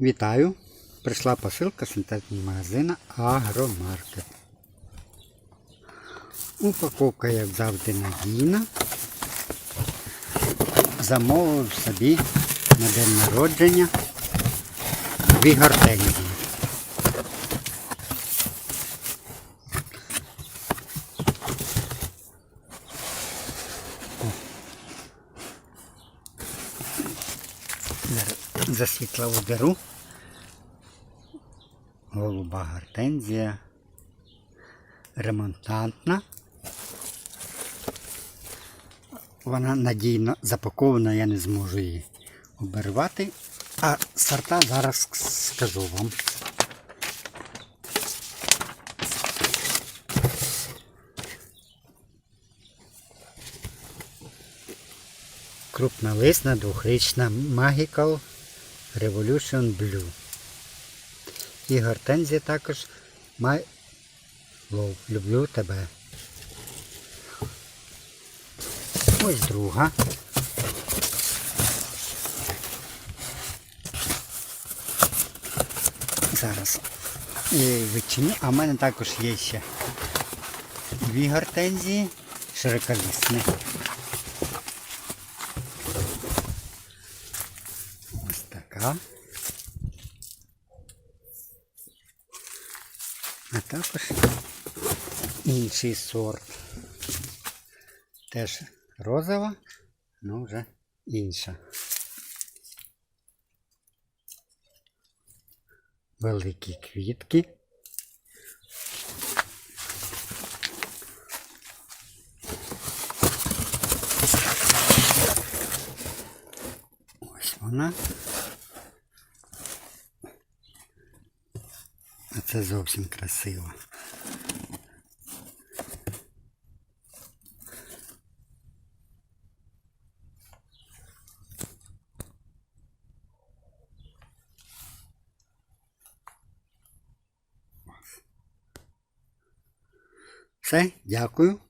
Вітаю! Прийшла посилка з інтернет-магазину Агромаркет. Упаковка, як завжди, надійна. Замовив собі на день народження дві гортензії. Зараз За світла уберу. Голуба гортензія. Ремонтантна. Вона надійно запакована, я не зможу її обірвати. А сорта зараз скажу вам. Крупнолисна двохрічна Magical Revolution Blue. І гортензія також My Love. Люблю тебе. Ось друга. Зараз відчиню. А в мене також є ще дві гортензії широколісні. Ось така. А також інший сорт. Теж розова, але вже інша. Великі квітки. Ось вона. Це зовсім красиво. Все, дякую.